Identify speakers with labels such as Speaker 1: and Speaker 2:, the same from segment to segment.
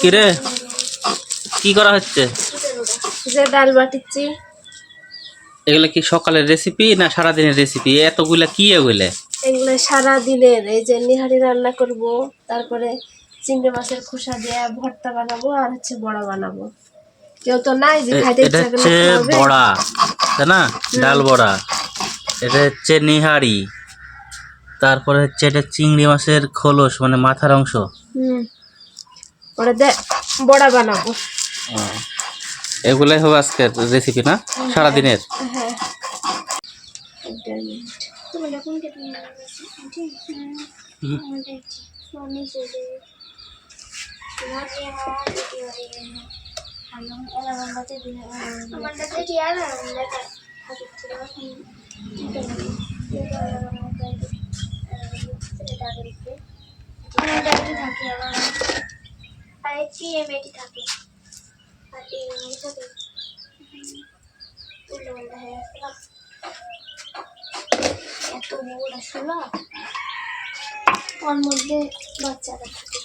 Speaker 1: কি রে কি করা হচ্ছে?
Speaker 2: যে ডাল বাটিচ্ছি।
Speaker 1: এগুলো কি সকালের রেসিপি না সারাদিনের রেসিপি এতগুলা কি এগুলো?
Speaker 2: এগুলো সারা দিনের এই যে নিহারি রান্না করব তারপরে চিংড়ি মাছের খোসা দিয়ে ভর্তা বানাবো আর হচ্ছে বড়া বানাবো। কেউ তো নাই যে খাইতে
Speaker 1: এটা
Speaker 2: ইচ্ছা
Speaker 1: হচ্ছে। বড়া তাই না? ডাল বড়া। এটা হচ্ছে নিহারি। তারপরে হচ্ছে এটা চিংড়ি মাছের খোলস মানে মাথার অংশ।
Speaker 2: দে বড়া বানাবো।
Speaker 1: এগুলাই হবে আজকের রেসিপি না? সারাদিনের?
Speaker 2: হ্যাঁ একটা মিনিট।
Speaker 1: হুম।
Speaker 3: এত বড় শোলা ওর মধ্যে বাচ্চারা থাকে।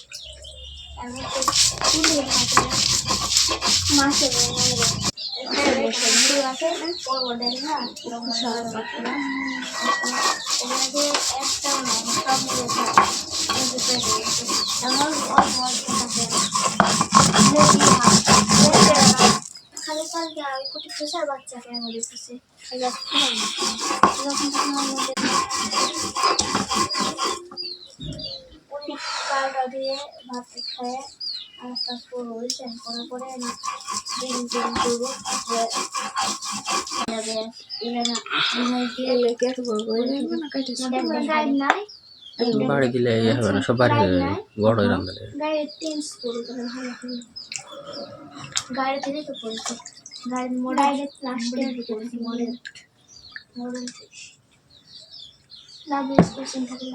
Speaker 3: তার মধ্যে তুলে থাকে মাছের খালি কালকে আমি কোটি খোসার বাচ্চাকে আমি উনি চালটা দিয়ে ভাত খায় আস্তে আস্তে করব বুঝছেন করার পরে না ডিম টিম করব
Speaker 2: বড়
Speaker 1: দিলে ইয়ে হবে না সব বাড়ি হয়ে যাবে। বড় হয়ে
Speaker 3: রান্না টেন্স ভালো হবে থেকে তো পড়েছি। গাড়ির মডেল প্লাস্টিক মডেল মডেল লাভ থাকে